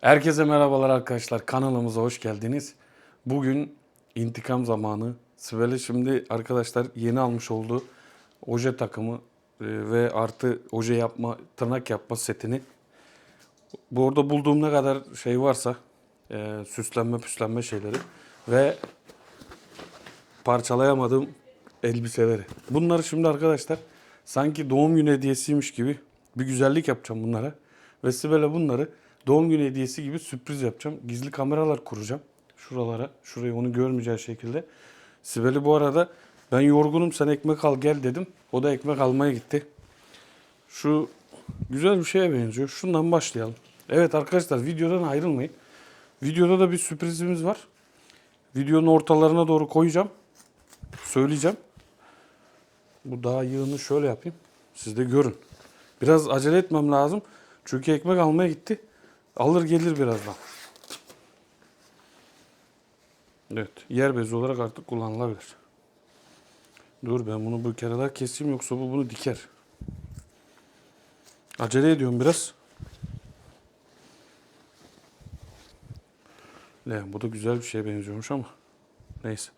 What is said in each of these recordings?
Herkese merhabalar arkadaşlar. Kanalımıza hoş geldiniz. Bugün intikam zamanı. Sibel'e şimdi arkadaşlar yeni almış olduğu oje takımı e, ve artı oje yapma, tırnak yapma setini bu orada bulduğum ne kadar şey varsa e, süslenme püslenme şeyleri ve parçalayamadığım elbiseleri. Bunları şimdi arkadaşlar sanki doğum günü hediyesiymiş gibi bir güzellik yapacağım bunlara. Ve Sibel'e bunları doğum günü hediyesi gibi sürpriz yapacağım. Gizli kameralar kuracağım şuralara. Şurayı onu görmeyeceği şekilde. Sibel'i bu arada ben yorgunum sen ekmek al gel dedim. O da ekmek almaya gitti. Şu güzel bir şeye benziyor. Şundan başlayalım. Evet arkadaşlar videodan ayrılmayın. Videoda da bir sürprizimiz var. Videonun ortalarına doğru koyacağım. Söyleyeceğim. Bu daha yığını şöyle yapayım. Siz de görün. Biraz acele etmem lazım. Çünkü ekmek almaya gitti. Alır gelir birazdan. Evet. Yer bezi olarak artık kullanılabilir. Dur ben bunu bu kere daha keseyim yoksa bu bunu diker. Acele ediyorum biraz. Ne, bu da güzel bir şeye benziyormuş ama. Neyse.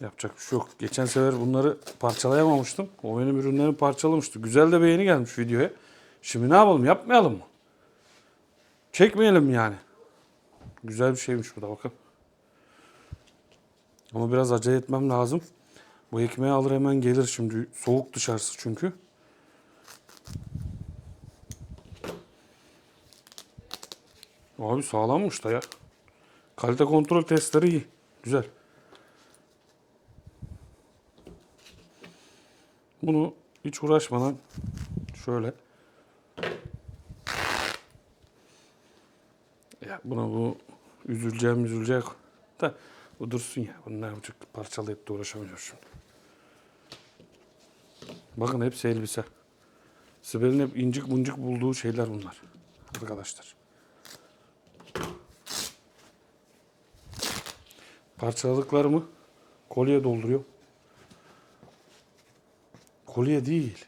Yapacak bir şey yok. Geçen sefer bunları parçalayamamıştım. O benim ürünlerimi parçalamıştı. Güzel de beğeni gelmiş videoya. Şimdi ne yapalım? Yapmayalım mı? Çekmeyelim yani. Güzel bir şeymiş bu da bakın. Ama biraz acele etmem lazım. Bu ekmeği alır hemen gelir şimdi. Soğuk dışarısı çünkü. Abi sağlammış da ya. Kalite kontrol testleri iyi. Güzel. Bunu hiç uğraşmadan şöyle buna bu üzüleceğim üzülecek da bu dursun ya. Bunu ne yapacak? Parçalayıp da uğraşamıyor şimdi. Bakın hepsi elbise. Sibel'in hep incik buncuk bulduğu şeyler bunlar. Arkadaşlar. Parçaladıklarımı kolye dolduruyor. Kolye değil.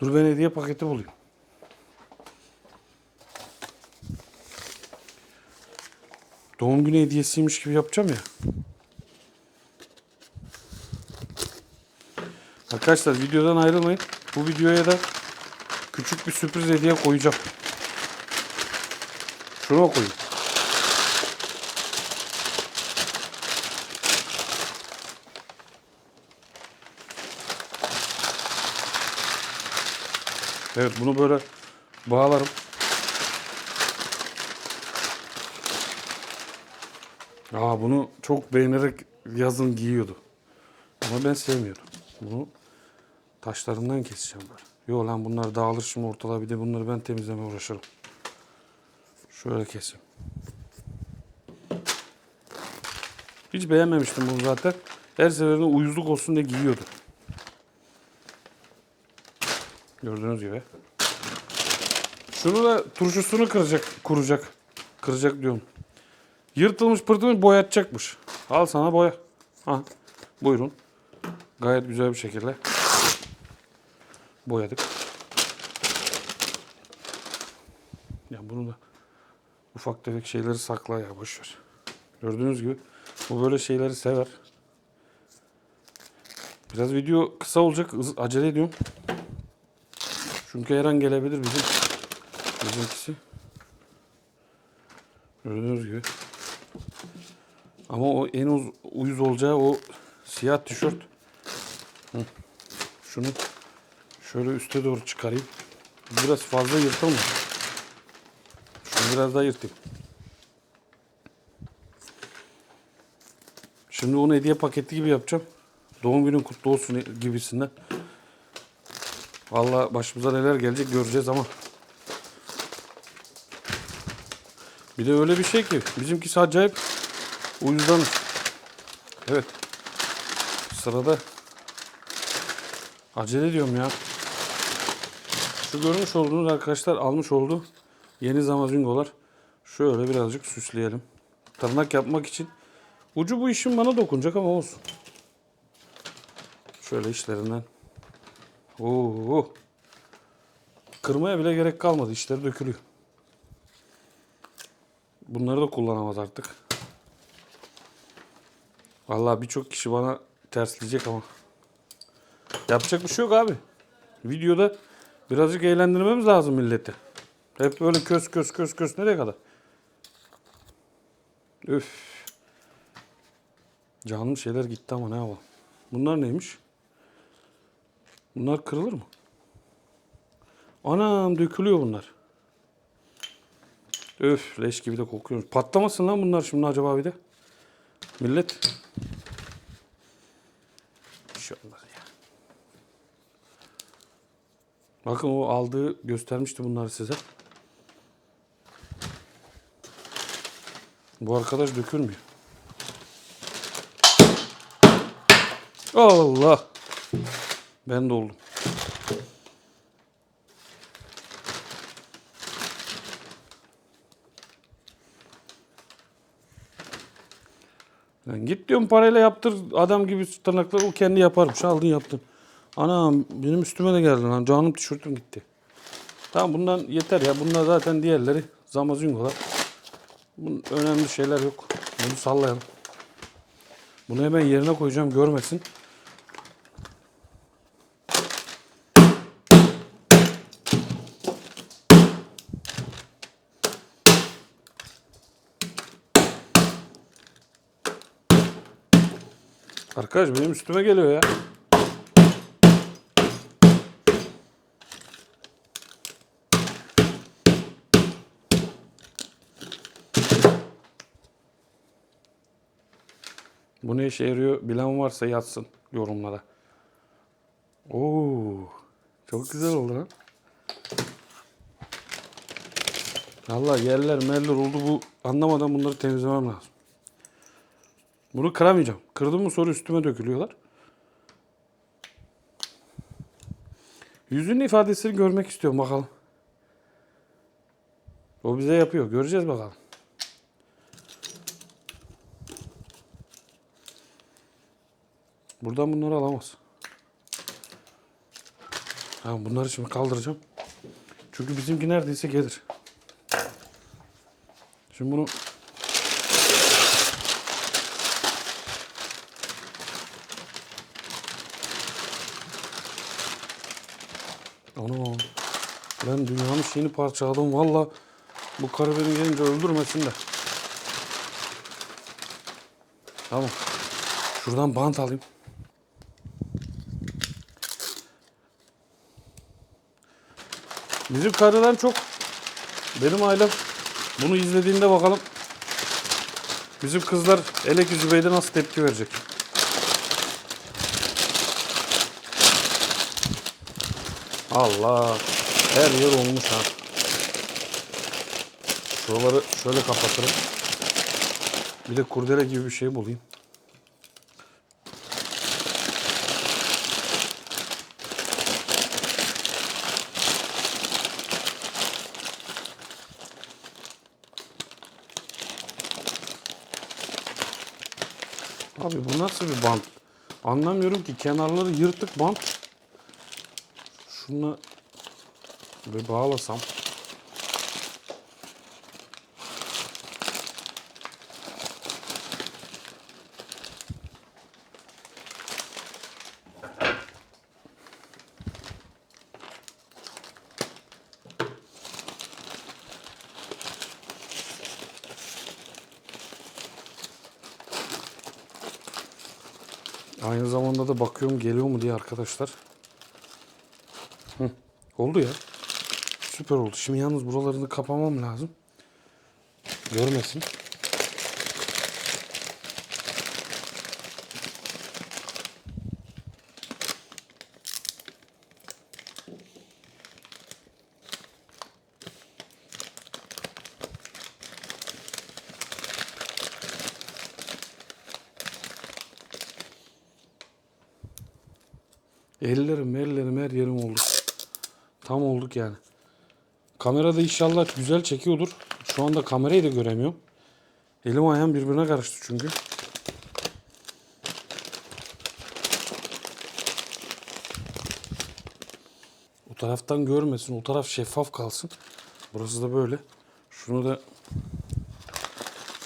Dur ben hediye paketi bulayım. Doğum günü hediyesiymiş gibi yapacağım ya. Arkadaşlar videodan ayrılmayın. Bu videoya da küçük bir sürpriz hediye koyacağım. Şunu koyayım. Evet bunu böyle bağlarım. Aa bunu çok beğenerek yazın giyiyordu. Ama ben sevmiyorum. Bunu taşlarından keseceğim böyle. Yo lan bunlar dağılır şimdi ortalığa bir de bunları ben temizlemeye uğraşırım. Şöyle keseyim. Hiç beğenmemiştim bunu zaten. Her seferinde uyuzluk olsun diye giyiyordu. Gördüğünüz gibi. Şunu da turşusunu kıracak, kuracak. Kıracak diyorum. Yırtılmış pırtılmış boyatacakmış. Al sana boya. Ha, buyurun. Gayet güzel bir şekilde boyadık. Ya bunu da ufak tefek şeyleri sakla ya boşver. Gördüğünüz gibi bu böyle şeyleri sever. Biraz video kısa olacak. Acele ediyorum. Çünkü her an gelebilir bizim bizimkisi. Gördüğünüz gibi. Ama o en uz, uyuz olacağı o siyah tişört. Hı. Şunu şöyle üste doğru çıkarayım. Biraz fazla yırtılmış. Şunu biraz daha yırtayım. Şimdi onu hediye paketi gibi yapacağım. Doğum günün kutlu olsun gibisinden. Vallahi başımıza neler gelecek göreceğiz ama. Bir de öyle bir şey ki bizimkisi acayip uyuzdan. Evet. Sırada acele ediyorum ya. Şu görmüş olduğunuz arkadaşlar almış olduğu yeni zamazingolar. Şöyle birazcık süsleyelim. Tırnak yapmak için. Ucu bu işin bana dokunacak ama olsun. Şöyle işlerinden Oo. Kırmaya bile gerek kalmadı. İşleri dökülüyor. Bunları da kullanamaz artık. Vallahi birçok kişi bana tersleyecek ama. Yapacak bir şey yok abi. Videoda birazcık eğlendirmemiz lazım milleti. Hep böyle kös kös kös kös nereye kadar? Üf. Canım şeyler gitti ama ne yapalım. Bunlar neymiş? Bunlar kırılır mı? Anam dökülüyor bunlar. Öf leş gibi de kokuyor. Patlamasın lan bunlar şimdi acaba bir de. Millet. İnşallah ya. Bakın o aldığı göstermişti bunları size. Bu arkadaş dökülmüyor. Allah. Ben de oldum. Lan git diyorum parayla yaptır adam gibi tırnakları o kendi yaparmış. Aldın yaptın. Anam benim üstüme de geldi lan. Canım tişörtüm gitti. Tamam bundan yeter ya. Bunlar zaten diğerleri zamazingolar. Bunun önemli şeyler yok. Bunu sallayalım. Bunu hemen yerine koyacağım görmesin. Arkadaş benim üstüme geliyor ya. Bu ne işe yarıyor bilen varsa yazsın yorumlara. Oo, çok güzel oldu lan. Vallahi yerler merler oldu bu anlamadan bunları temizlemem lazım. Bunu kıramayacağım. Kırdım mı sonra üstüme dökülüyorlar. Yüzünün ifadesini görmek istiyorum bakalım. O bize yapıyor. Göreceğiz bakalım. Buradan bunları alamaz. Tamam bunları şimdi kaldıracağım. Çünkü bizimki neredeyse gelir. Şimdi bunu Ana. Ben dünyanın şeyini parçaladım. Valla bu karı beni gelince öldürmesin de. Tamam. Şuradan bant alayım. Bizim karılar çok. Benim ailem bunu izlediğinde bakalım. Bizim kızlar Elek Zübeyde nasıl tepki verecek? Allah. Her yer olmuş ha. Şuraları şöyle kapatırım. Bir de kurdele gibi bir şey bulayım. Abi bu nasıl bir bant? Anlamıyorum ki kenarları yırtık bant. Şunu bir bağlasam. Aynı zamanda da bakıyorum geliyor mu diye arkadaşlar. Oldu ya. Süper oldu. Şimdi yalnız buralarını kapamam lazım. Görmesin. Ellerim, ellerim, her yerim oldu. Tam olduk yani. Kamerada inşallah güzel çekiyordur. Şu anda kamerayı da göremiyorum. Elim ayağım birbirine karıştı çünkü. O taraftan görmesin. O taraf şeffaf kalsın. Burası da böyle. Şunu da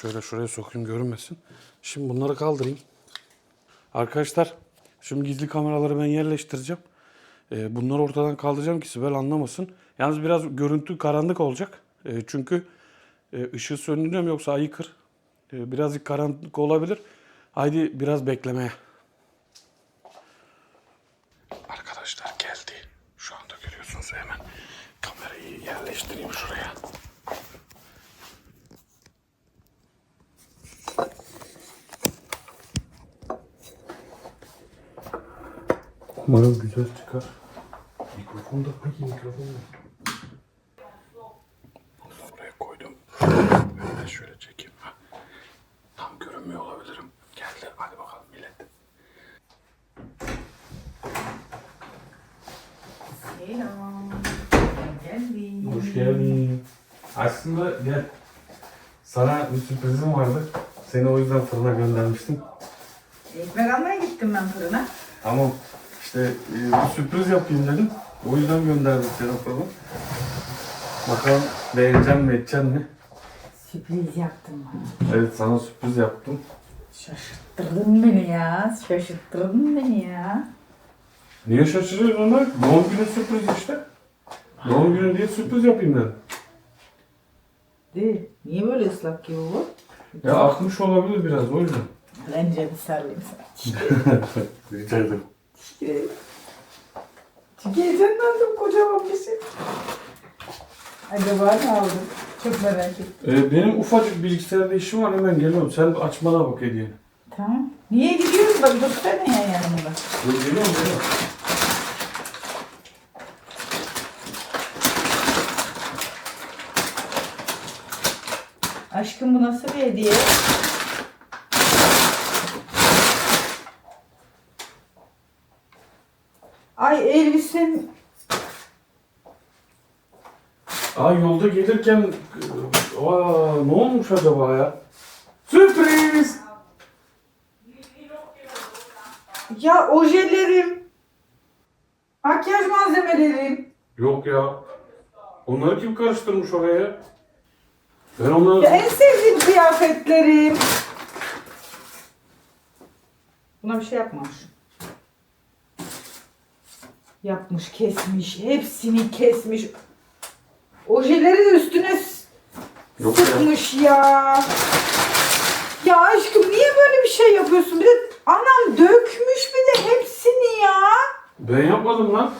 Şöyle şuraya sokayım görünmesin. Şimdi bunları kaldırayım. Arkadaşlar şimdi gizli kameraları ben yerleştireceğim. Ee, bunları ortadan kaldıracağım ki Sibel anlamasın. Yalnız biraz görüntü karanlık olacak. Ee, çünkü e, ışığı söndürüyorum yoksa ayıkır. Ee, birazcık karanlık olabilir. Haydi biraz beklemeye. Arkadaşlar geldi. Şu anda görüyorsunuz hemen kamerayı yerleştireyim şuraya. Umarım güzel çıkar. Mikrofon da hangi mikrofon mu? Bunu buraya koydum. Ben de şöyle çekeyim. Ha. Tam görünmüyor olabilirim. Geldi. Hadi bakalım millet. Selam. Geldim. Hoş geldin. Aslında gel. Sana bir sürprizim vardı. Seni o yüzden fırına göndermiştim. Ekmek almaya gittim ben fırına. Tamam. İşte e, bir sürpriz yapayım dedim. O yüzden gönderdim seni fırına. Bakalım beğenecek mi edecek mi? Sürpriz yaptım bana. Evet sana sürpriz yaptım. Şaşırttırdın beni ya. Şaşırttırdın beni ya. Niye şaşırıyorsun onlar? Doğum günü sürpriz işte. Doğum günü diye sürpriz yapayım dedim. Değil. Niye böyle ıslak gibi bu? Ya akmış olabilir biraz o yüzden. Bence bir sarılayım sana. Rica ederim. Çünkü heyecanlandım kocaman bir şey. Acaba ne aldın? Çok merak ettim. Ee, benim ufacık bilgisayarda işim var hemen geliyorum. Sen açmana bak hediyeni. Tamam. Niye gidiyoruz? Bak dursana ya yanımda. Dur geliyorum geliyorum. Aşkım bu nasıl bir hediye? Ay elbisem Aa yolda gelirken aa, ne olmuş acaba ya? Sürpriz! Ya ojelerim. Makyaj malzemelerim. Yok ya. Onları kim karıştırmış oraya? Ben onları... Ya en sevdiğim kıyafetlerim. Buna bir şey yapmamış. Yapmış, kesmiş. Hepsini kesmiş. Ojeleri de üstüne Yok ya. sıkmış ya. Ya aşkım niye böyle bir şey yapıyorsun? Bir de anam dökmüş bir de hepsini ya. Ben yapmadım lan.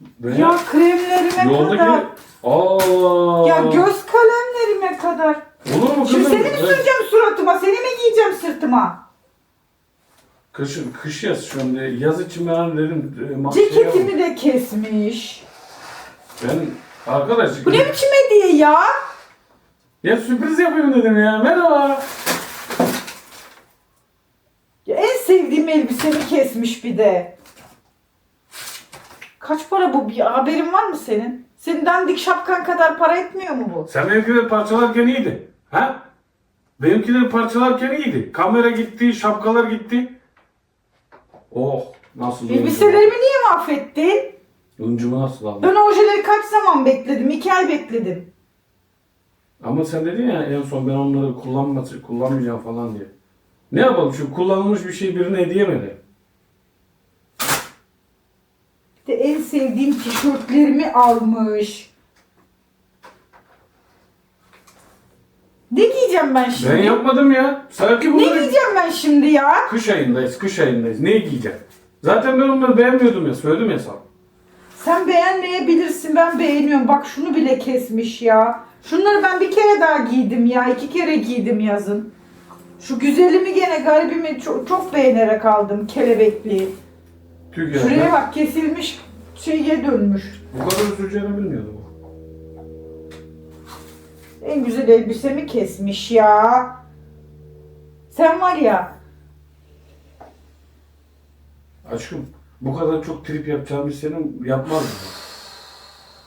Ben Ya yap- kremlerime Yoldaki... kadar. Aa. Ya göz kalemlerime kadar. Olur mu Şimdi kızım? seni mi süreceğim suratıma? Seni mi giyeceğim sırtıma? Kış, kış yaz şu anda. Yaz için ben hani dedim. e, ma- yapayım. Ceketimi de kesmiş. Ben arkadaş. Bu ne biçim hediye ya? Ya sürpriz yapayım dedim ya. Merhaba. ya? En sevdiğim elbisemi kesmiş bir de. Kaç para bu? Bir haberin var mı senin? Senin dandik şapkan kadar para etmiyor mu bu? Sen benimkileri parçalarken iyiydi. Ha? Benimkileri parçalarken iyiydi. Kamera gitti, şapkalar gitti. Oh nasıl Elbiselerimi niye mahvettin? Luncumu nasıl aldın? Ben ojeleri kaç zaman bekledim? İki ay bekledim. Ama sen dedin ya en son ben onları kullanması, kullanmayacağım falan diye. Ne yapalım şu kullanılmış bir şey birine hediye mi edelim? Bir de en sevdiğim tişörtlerimi almış. Ne giyeceğim ben şimdi? Ben yapmadım ya. Sanki Ne bunları... giyeceğim ben şimdi ya? Kış ayındayız, kış ayındayız. Ne giyeceğim? Zaten ben onları beğenmiyordum ya, söyledim ya sana. Sen beğenmeyebilirsin ben beğeniyorum. Bak şunu bile kesmiş ya. Şunları ben bir kere daha giydim ya. iki kere giydim yazın. Şu güzelimi gene garibimi çok, çok beğenerek aldım. Kelebekli. Tüh ya. Şuraya bak kesilmiş şeye dönmüş. Bu kadar üzüleceğini bilmiyordum. En güzel elbisemi kesmiş ya. Sen var ya. Aşkım bu kadar çok trip yapacağımı senin yapmazdım.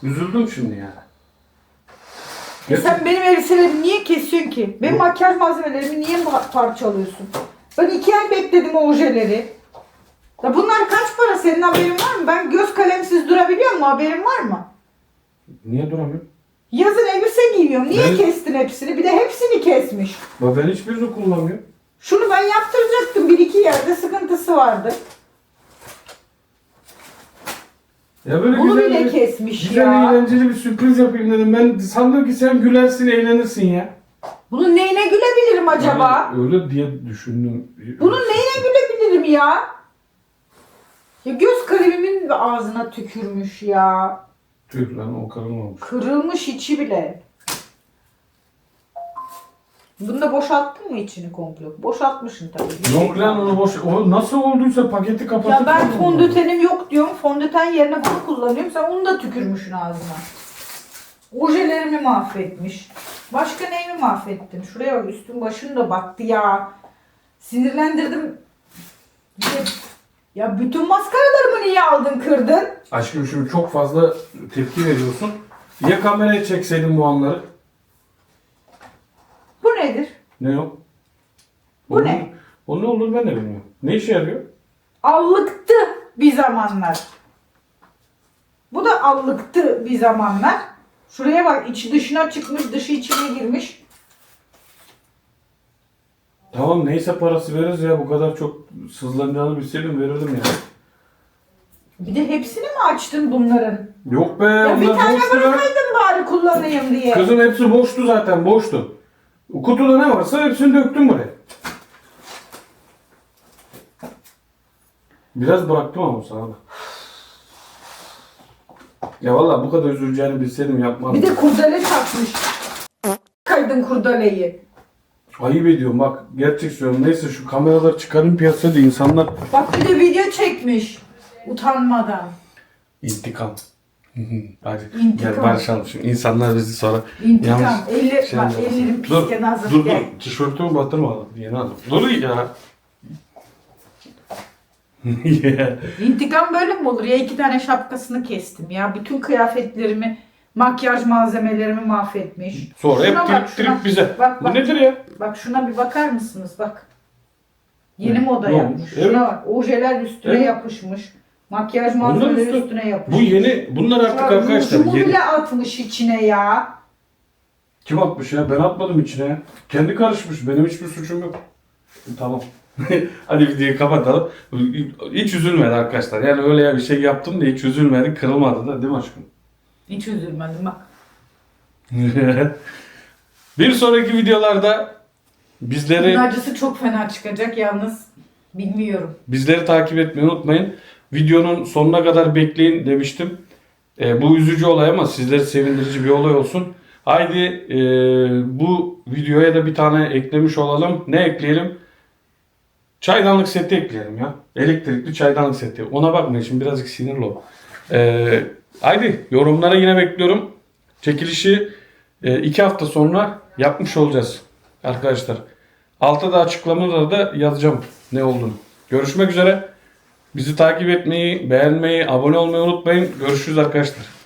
Üzüldüm şimdi yani. E sen benim elbiselerimi niye kesiyorsun ki? Benim makyaj malzemelerimi niye pa- parçalıyorsun? Ben iki ay bekledim o ojeleri. Ya bunlar kaç para? Senin haberin var mı? Ben göz kalemsiz durabiliyor mu? Haberin var mı? Niye duramıyorum? Yazın elbise giyiyorum. Niye Ben- kestin hepsini? Bir de hepsini kesmiş. Bak ben hiçbirini kullanmıyorum. Şunu ben yaptıracaktım. Bir iki yerde sıkıntısı vardı. Ya böyle Bunu güzel bile bir- kesmiş Güzel ya. eğlenceli bir sürpriz yapayım dedim. Ben sandım ki sen gülersin eğlenirsin ya. Bunun neyine gülebilirim acaba? Yani öyle diye düşündüm. Bunun neyine gülebilirim ya? Ya göz kalemimin ağzına tükürmüş ya. Tüh lan o kırılmamış. Kırılmış içi bile. Bunu da boşalttın mı içini komple? Boşaltmışsın tabii. Yok lan onu boş. O nasıl olduysa paketi kapatıp. Ya ben fondötenim yok diyorum. Fondöten yerine bunu kullanıyorum. Sen onu da tükürmüşsün ağzına. Ojelerimi mahvetmiş. Başka neyimi mahvettin? Şuraya bak üstüm başım da battı ya. Sinirlendirdim. De- Ya bütün maskaralarımı niye aldın kırdın? Aşkım şimdi çok fazla tepki veriyorsun. Ya kameraya çekseydin bu anları? Bu nedir? Ne yok? Bu O ne? O ne olur ben de bilmiyorum. Ne işe yarıyor? Allıktı bir zamanlar. Bu da allıktı bir zamanlar. Şuraya bak içi dışına çıkmış, dışı içine girmiş. Tamam neyse parası veririz ya bu kadar çok sızlanacağını bilseydim verirdim ya. Bir de hepsini mi açtın bunların? Yok be Ya bir onlar tane boştu lan. bırakaydın bari kullanayım diye. Kızım hepsi boştu zaten boştu. Kutuda ne varsa hepsini döktüm buraya. Biraz bıraktım ama sana da. Ya vallahi bu kadar üzüleceğini bilseydim yapmazdım. Bir de kurdele takmış. Kaydın kurdeleyi. Ayıp ediyorum bak gerçek söylüyorum. Neyse şu kameraları çıkarın piyasaya da insanlar Bak bir de video çekmiş. Utanmadan. intikam. Hı hı. Hadi İntikam. gel barışalım şimdi. İnsanlar bizi sonra İntikam. Yalnız Eli, şey bak yapmasın. ellerim Dur, pisken hazır. dur, Gel. dur. Tişörtümü batırma adam. Yeni aldım. Dur ya. Ya. İntikam böyle mi olur? Ya iki tane şapkasını kestim ya. Bütün kıyafetlerimi, makyaj malzemelerimi mahvetmiş. Sonra hep trip bak, şuna. trip bize. Bak, Bu bak. nedir ya? Bak şuna bir bakar mısınız? Bak. Yeni moda Ne yapmış. olmuş? Şuna Evet. bak. Ojeler üstüne Evet. yapışmış. Makyaj malzemeleri üstü- üstüne yapışmış. Bu yeni. Bunlar artık Ya arkadaşlar rujumu yeni. bile atmış içine ya. Kim atmış ya? Ben atmadım içine. Kendi karışmış. Benim hiçbir suçum yok. Tamam. Hadi videoyu kapatalım. Hiç üzülmedi arkadaşlar. Yani öyle ya bir şey yaptım da hiç üzülmedi. Kırılmadı da değil mi aşkım? Hiç üzülmedim bak. bir sonraki videolarda bizleri Bunun acısı çok fena çıkacak yalnız. Bilmiyorum. bizleri takip etmeyi unutmayın. Videonun sonuna kadar bekleyin demiştim. E, bu üzücü olay ama sizleri sevindirici bir olay olsun. Haydi e, bu videoya da bir tane eklemiş olalım. Ne ekleyelim? Çaydanlık seti ekleyelim ya. Elektrikli çaydanlık seti. Ona bakmayın şimdi birazcık sinirli o. E, haydi yorumlara yine bekliyorum. Çekilişi e, iki hafta sonra yapmış olacağız arkadaşlar. Altta da açıklamalarda da yazacağım ne olduğunu. Görüşmek üzere. Bizi takip etmeyi, beğenmeyi, abone olmayı unutmayın. Görüşürüz arkadaşlar.